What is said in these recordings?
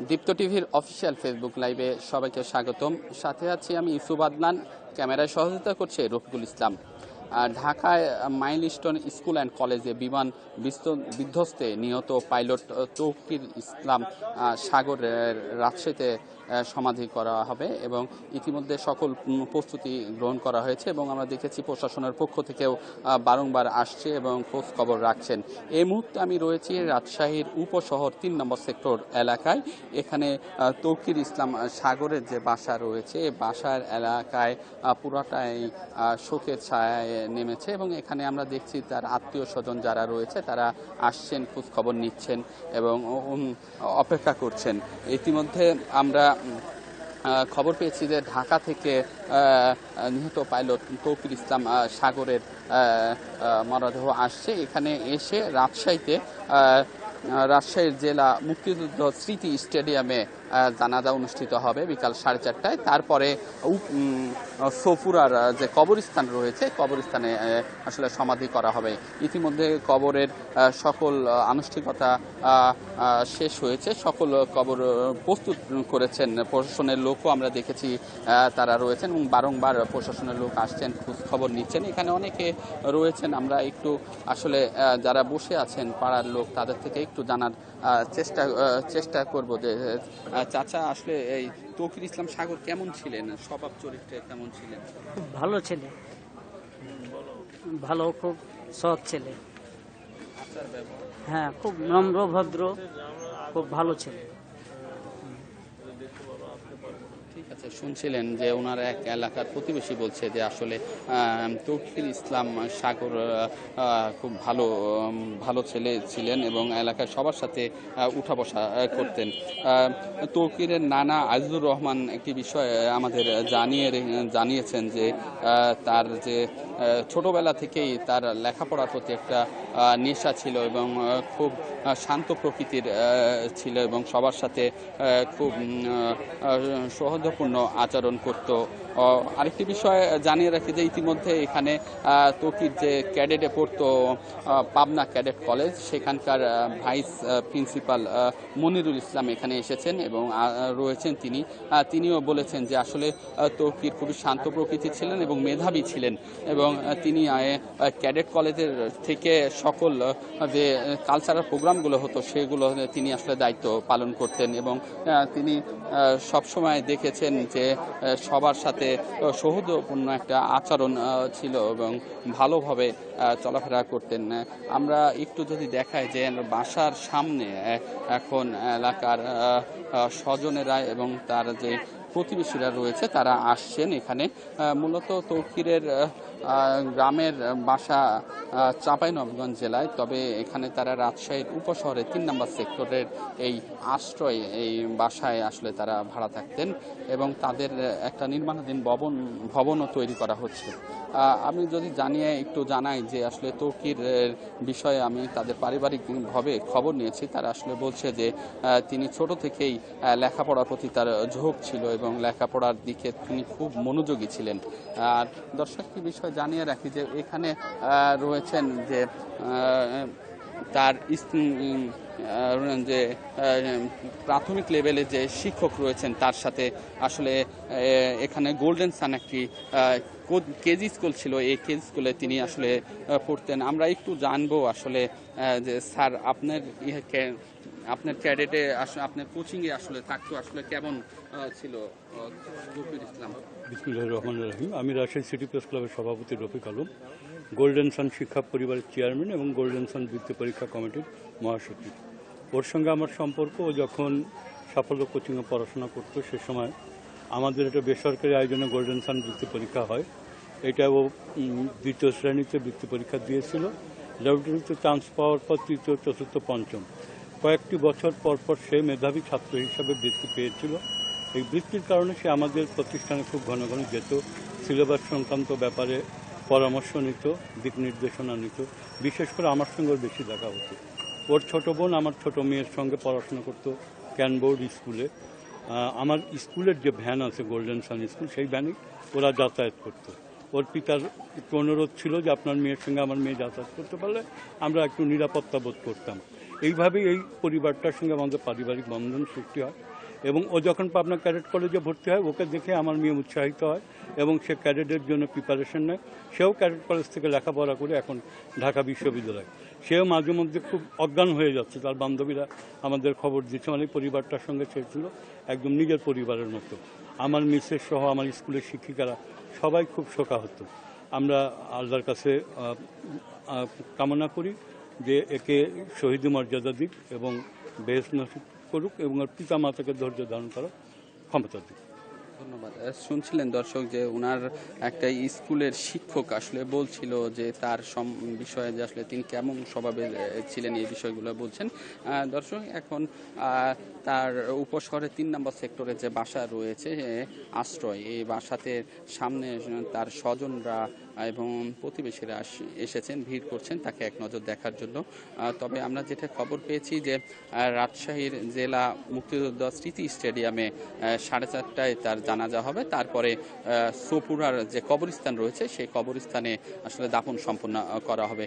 দীপ্ত টিভির official Facebook লাইভে সবাইকে স্বাগতম। সাথে আছি আমি ইউসুফ আদনান। ক্যামেরায় সহযোগিতা করছে রফিকুল ইসলাম। আর ঢাকায় মাইলস্টোন স্কুল অ্যান্ড কলেজে বিমান বিস্ত- বিধ্বস্তে নিহত পাইলট তৌকির ইসলাম সাগরের রাজশাহীতে সমাধি করা হবে এবং ইতিমধ্যে সকল প্রস্তুতি গ্রহণ করা হয়েছে এবং আমরা দেখেছি প্রশাসনের পক্ষ থেকেও বারংবার আসছে এবং খোঁজ খবর রাখছেন। এই মুহূর্তে আমি রয়েছি রাজশাহীর উপশহর তিন নম্বর সেক্টর এলাকায়। এখানে তৌকির ইসলাম সাগরের যে বাসা রয়েছে বাসার এলাকায় পুরাটাই শোকের ছায়ায় নেমেছে এবং এখানে আমরা দেখছি তার আত্মীয় স্বজন যারা রয়েছে তারা আসছেন, খোঁজ খবর নিচ্ছেন এবং অপেক্ষা করছেন। ইতিমধ্যে আমরা খবর পেয়েছি যে ঢাকা থেকে নিহত পাইলট তৌকির ইসলাম সাগরের মরদেহ আসছে। এখানে এসে রাজশাহীতে রাজশাহীর জেলা মুক্তিযুদ্ধ স্মৃতি স্টেডিয়ামে জানাজা অনুষ্ঠিত হবে বিকাল সাড়ে চারটায়। তারপরে সফুরার যে কবরস্থান রয়েছে, কবরস্থানে আসলে সমাধি করা হবে। ইতিমধ্যে কবরের সকল আনুষ্ঠানিকতা শেষ হয়েছে। সকল কবর প্রস্তুত করেছেন। প্রশাসনের লোকও আমরা দেখেছি তারা রয়েছেন এবং বারংবার প্রশাসনের লোক আসছেন খবর নিচ্ছেন। এখানে অনেকে রয়েছেন। আমরা একটু, আসলে যারা বসে আছেন পাড়ার লোক, তাদের থেকে একটু জানার চেষ্টা চেষ্টা করব যে চাচা আসলে এই তৌফির ইসলাম সাগর কেমন ছিলেন? স্বভাব চরিত্রে কেমন ছিলেন? খুব ভালো ছেলে। ভালো খুব সৎ ছেলে। হ্যাঁ খুব নম্র ভদ্র খুব ভালো ছেলে। ঠিক আছে শুনছিলেন যে ওনার এক এলাকার প্রতিবেশী বলছে যে আসলে তৌকির ইসলাম সাগর খুব ভালো ভালো ছেলে ছিলেন এবং এলাকার সবার সাথে উঠা বসা করতেন। তৌকিরের নানা আজিজুর রহমান একটি বিষয় আমাদের জানিয়ে জানিয়েছেন যে তার যে ছোটবেলা থেকেই তার লেখাপড়ার প্রতি একটা নেশা ছিল এবং খুব শান্ত প্রকৃতির ছিল এবং সবার সাথে খুব উম, আহ, আচরণ করত। আরেকটি বিষয় জানিয়ে রাখি যে ইতিমধ্যে এখানে তৌকির যে ক্যাডেটে পড়তো পাবনা ক্যাডেট কলেজ সেখানকার ভাইস প্রিন্সিপাল মনিরুল ইসলাম এখানে এসেছেন এবং রয়েছেন তিনি। তিনিও বলেছেন যে আসলে তৌকির খুবই শান্ত প্রকৃতি ছিলেন এবং মেধাবী ছিলেন এবং তিনি ক্যাডেট কলেজের থেকে সকল যে কালচারাল প্রোগ্রামগুলো হতো সেগুলো তিনি আসলে দায়িত্ব পালন করতেন এবং তিনি সবসময় দেখেছেন যে সবার সাথে আহ, একটা আচরণ ছিল এবং ভালোভাবে চলাফেরা করতেন। আমরা একটু যদি দেখাই যে বাসার সামনে এখন এলাকার স্বজনেরা এবং তার যে প্রতিবেশীরা রয়েছে, তারা আসছেন এখানে। মূলত তৌকিরের গ্রামের বাসা চাঁপাইনবগঞ্জ জেলায়। তবে এখানে তারা রাজশাহীর উপশহরে তিন নম্বর সেক্টরের এই আশ্রয়, এই বাসায় আসলে তারা ভাড়া থাকতেন এবং তাদের একটা নির্মাণাধীন ভবন, ভবনও তৈরি করা হচ্ছে। আমি যদি জানিয়ে, একটু জানাই যে আসলে তৌকির বিষয়ে আমি তাদের পারিবারিকভাবে খবর নিয়েছি। তারা আসলে বলছে যে তিনি ছোট থেকেই লেখাপড়ার প্রতি তার ঝোঁক ছিল এবং লেখাপড়ার দিকে তিনি খুব মনোযোগী ছিলেন। আর দর্শকটি বিষয় জানিয়ে রাখি যে এখানে রয়েছেন যে তার যে প্রাথমিক লেভেলে যে শিক্ষক রয়েছেন, তার সাথে আসলে এখানে গোল্ডেন সান একটি কেজি স্কুল ছিল। এই কেজি স্কুলে তিনি আসলে পড়তেন। আমরা একটু জানব আসলে যে স্যার, আপনার আপনার ক্যাডেটে আপনার কোচিংয়ে আসলে থাকতো, আসলে কেমন ছিল রফিকুল ইসলাম? রহমান রহিম। আমি রাজশাহী সিটি প্রেস ক্লাবের সভাপতি রফিক আলম, গোল্ডেন সান শিক্ষা পরিবারের চেয়ারম্যান এবং গোল্ডেন সান বৃত্তি পরীক্ষা কমিটির মহাসচিব। ওর সঙ্গে আমার সম্পর্ক, ও যখন সাফল্য কোচিংয়ে পড়াশোনা করতো সে সময় আমাদের একটা বেসরকারি আয়োজনে গোল্ডেন সান বৃত্তি পরীক্ষা হয়। এটা ও দ্বিতীয় শ্রেণীতে বৃত্তি পরীক্ষা দিয়েছিল। ল্যাবরেটরিতে চান্স পাওয়ার পর তৃতীয়, চতুর্থ, পঞ্চম। কয়েকটি বছর পর পর সে মেধাবী ছাত্র হিসাবে বৃত্তি পেয়েছিল। এই বৃত্তির কারণে সে আমাদের প্রতিষ্ঠানে খুব ঘন ঘন যেত, সিলেবাস সংক্রান্ত ব্যাপারে পরামর্শ নিত, দিক নির্দেশনা নিত। বিশেষ করে আমার সঙ্গে বেশি দেখা হতো। ওর ছোট বোন আমার ছোট মেয়ের সঙ্গে পড়াশোনা করতো ক্যানবোর্ড স্কুলে। আমার স্কুলের যে ভ্যান আছে, গোল্ডেন সান স্কুল, সেই ভ্যানে ওরা যাতায়াত করতো। ওর পিতার একটু অনুরোধ ছিল যে আপনার মেয়ের সঙ্গে আমার মেয়ে যাতায়াত করতে পারলে আমরা একটু নিরাপত্তা বোধ করতাম। এইভাবেই এই পরিবারটার সঙ্গে আমাদের পারিবারিক বন্ধন সৃষ্টি হয়। এবং ও যখন পাবনা ক্যাডেট কলেজে ভর্তি হয়, ওকে দেখে আমার মেয়ে উৎসাহিত হয় এবং সে ক্যাডেটের জন্য প্রিপারেশন নেয়। সেও ক্যাডেট কলেজ থেকে লেখাপড়া করে এখন ঢাকা বিশ্ববিদ্যালয়। সেও মাঝে মধ্যে খুব অজ্ঞান হয়ে যাচ্ছে। তার বান্ধবীরা আমাদের খবর দিচ্ছে। মানে পরিবারটার সঙ্গে সে ছিল একদম নিজের পরিবারের মতো। আমার মিসেস সহ আমার স্কুলের শিক্ষিকারা সবাই খুব শোকাহত। আমরা আল্লাহর কাছে কামনা করি। যে একে শহীদ মর্যাদা দিক এবং বেশ করুক এবং ওর পিতা মাতাকে ধৈর্য ধারণ করার ক্ষমতা দিক। ধন্যবাদ। শুনছিলেন দর্শক যে ওনার একটা স্কুলের শিক্ষক আসলে বলছিল যে তার বিষয়ে যে আসলে তিনি কেমন স্বভাবে ছিলেন এই বিষয়গুলো বলছেন। দর্শক, এখন তার উপশহরে তিন নম্বর সেক্টরে যে বাসা রয়েছে আশ্রয়, এই বাসাতে সামনে তার স্বজনরা এবং প্রতিবেশীরা এসেছেন, ভিড় করছেন তাকে এক নজর দেখার জন্য। তবে আমরা যেটা খবর পেয়েছি যে রাজশাহীর জেলা মুক্তিযোদ্ধা স্মৃতি স্টেডিয়ামে সাড়ে চারটায় তার জানাজা হবে। তারপরে সোপুরার যে কবরস্থান রয়েছে, সেই কবরস্থানে আসলে দাফন সম্পন্ন করা হবে।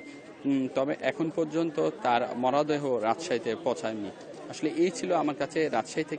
তবে এখন পর্যন্ত তার মরদেহ রাজশাহীতে পৌঁছায়নি। আসলে এই ছিল আমার কাছে রাজশাহী থেকে